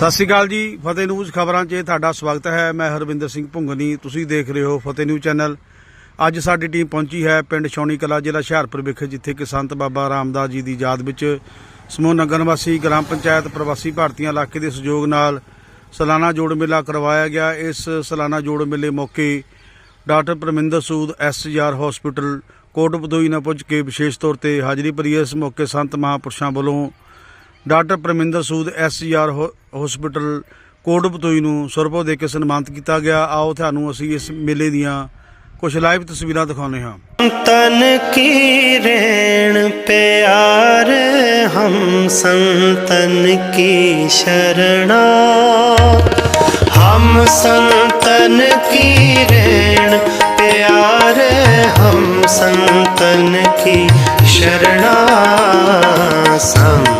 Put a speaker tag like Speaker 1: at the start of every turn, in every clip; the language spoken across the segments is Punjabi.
Speaker 1: ਸਤਿ ਸ਼੍ਰੀ ਅਕਾਲ ਜੀ, ਫਤਿਹ ਨਿਊਜ਼ ਖਬਰਾਂ 'ਚ ਤੁਹਾਡਾ ਸਵਾਗਤ ਹੈ। ਮੈਂ ਹਰਵਿੰਦਰ ਸਿੰਘ ਭੁੰਗਨੀ ਤੁਸੀਂ ਦੇਖ ਰਹੇ ਹੋ ਫਤਿਹ ਨਿਊਜ਼ ਚੈਨਲ। ਅੱਜ ਸਾਡੀ ਟੀਮ ਪਹੁੰਚੀ ਹੈ ਪਿੰਡ ਸ਼ੌਣੀ ਕਲਾ ਜ਼ਿਲ੍ਹਾ ਹੁਸ਼ਿਆਰਪੁਰ ਵਿਖੇ, ਜਿੱਥੇ ਕਿ ਸੰਤ ਬਾਬਾ ਰਾਮਦਾਸ ਜੀ ਦੀ ਯਾਦ ਵਿੱਚ ਸਮੂਹ ਨਗਰ ਵਾਸੀ ਗ੍ਰਾਮ ਪੰਚਾਇਤ ਪ੍ਰਵਾਸੀ ਭਾਰਤੀਆਂ ਇਲਾਕੇ ਦੇ ਸਹਿਯੋਗ ਨਾਲ ਸਾਲਾਨਾ ਜੋੜ ਮੇਲਾ ਕਰਵਾਇਆ ਗਿਆ। ਇਸ ਸਾਲਾਨਾ ਜੋੜ ਮੇਲੇ ਮੌਕੇ doctor Parminder Sood SGR hospital ਕੋਟਪਦੋਈ ਨਾਲ ਪੁੱਜ ਕੇ ਵਿਸ਼ੇਸ਼ ਤੌਰ ਤੇ ਹਾਜ਼ਰੀ ਭਰੀ। ਇਸ ਮੌਕੇ ਸੰਤ ਮਹਾਂਪੁਰਸ਼ਾਂ ਵੱਲੋਂ doctor Parminder Sood SCR hospital ਕੋਟਪਤੋਈ ਨੂੰ ਸਰਪੋ ਦੇ ਕੇ ਸਨਮਾਨਿਤ ਕੀਤਾ ਗਿਆ। ਆਓ ਤੁਹਾਨੂੰ ਅਸੀਂ ਇਸ ਮੇਲੇ ਦੀਆਂ ਕੁਝ ਲਾਈਵ ਤਸਵੀਰਾਂ ਦਿਖਾਉਂਦੇ ਹਾਂ।
Speaker 2: ਤਨ ਕੀ ਰੇਣ ਪਿਆਰ, ਹਮ ਸੰਤਨ ਕੀ ਸ਼ਰਣਾ। ਹਮ ਸੰਤਨ ਕੀ ਰੇਣ ਪਿਆਰ, ਹਮ ਸੰਤਨ ਕੀ ਸ਼ਰਣਾ। ਸੰਤ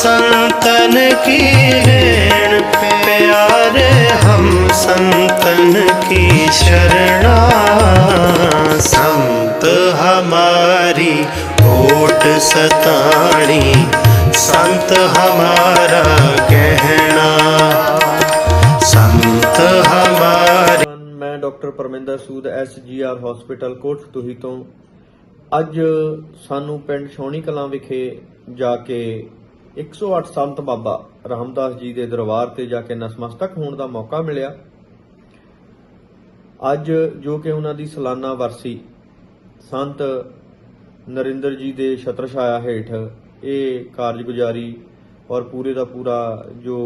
Speaker 2: संतन की रेण प्यार हम संतन की शरणा संत हमारी ओट सताणी संत हमारा गहना संत हमारी
Speaker 3: ਮੈਂ doctor Parminder Sood SGR hospital Kotfatuhi ਤੋਂ ਅੱਜ ਸਾਨੂੰ ਪਿੰਡ ਸ਼ੌਣੀ ਕਲਾਂ ਵਿਖੇ ਜਾ ਕੇ 108 ਸੰਤ ਬਾਬਾ ਰਾਮਦਾਸ ਜੀ ਦੇ ਦਰਬਾਰ ਤੇ ਜਾ ਕੇ ਨਸਮਸਤਕ ਹੋਣ ਦਾ ਮੌਕਾ ਮਿਲਿਆ। ਅੱਜ ਜੋ ਕਿ ਉਹਨਾਂ ਦੀ ਸਾਲਾਨਾ ਵਰਸੀ ਸੰਤ ਨਰਿੰਦਰ ਜੀ ਦੇ ਛਤਰ ਛਾਇਆ ਹੇਠ ਇਹ ਕਾਰਜਗੁਜ਼ਾਰੀ ਔਰ ਪੂਰੇ ਦਾ ਪੂਰਾ ਜੋ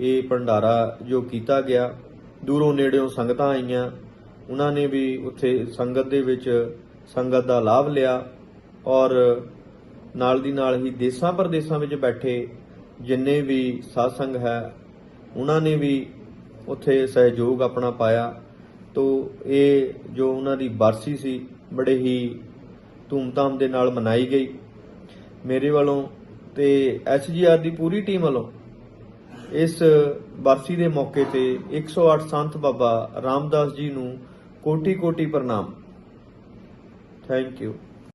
Speaker 3: ਇਹ ਭੰਡਾਰਾ ਜੋ ਕੀਤਾ ਗਿਆ, ਦੂਰੋਂ ਨੇੜਿਓਂ ਸੰਗਤਾਂ ਆਈਆਂ। ਉਹਨਾਂ ਨੇ ਵੀ ਉੱਥੇ ਸੰਗਤ ਦੇ ਵਿੱਚ ਸੰਗਤ ਦਾ ਲਾਭ ਲਿਆ ਔਰ ਨਾਲ ਦੀ ਨਾਲ ਹੀ ਦੇਸਾਂ ਪ੍ਰਦੇਸਾਂ ਵਿੱਚ ਬੈਠੇ ਜਿੰਨੇ ਵੀ ਸਾਧ ਸੰਗ ਹੈ, ਉਹਨਾਂ ਨੇ ਵੀ ਉੱਥੇ ਸਹਿਯੋਗ ਆਪਣਾ ਪਾਇਆ। ਤੋ ਇਹ ਜੋ ਉਹਨਾਂ ਦੀ ਬਰਸੀ ਸੀ, ਬੜੇ ਹੀ ਧੂਮਧਾਮ ਦੇ ਨਾਲ ਮਨਾਈ ਗਈ। ਮੇਰੇ ਵੱਲੋਂ ਤੇ ਐਸਜੀਆਰ ਦੀ ਪੂਰੀ ਟੀਮ ਵੱਲੋਂ ਇਸ ਬਰਸੀ ਦੇ ਮੌਕੇ ਤੇ 108 ਸੰਤ ਬਾਬਾ ਰਾਮਦਾਸ ਜੀ ਨੂੰ ਕੋਟੀ ਕੋਟੀ ਪ੍ਰਣਾਮ। Thank you.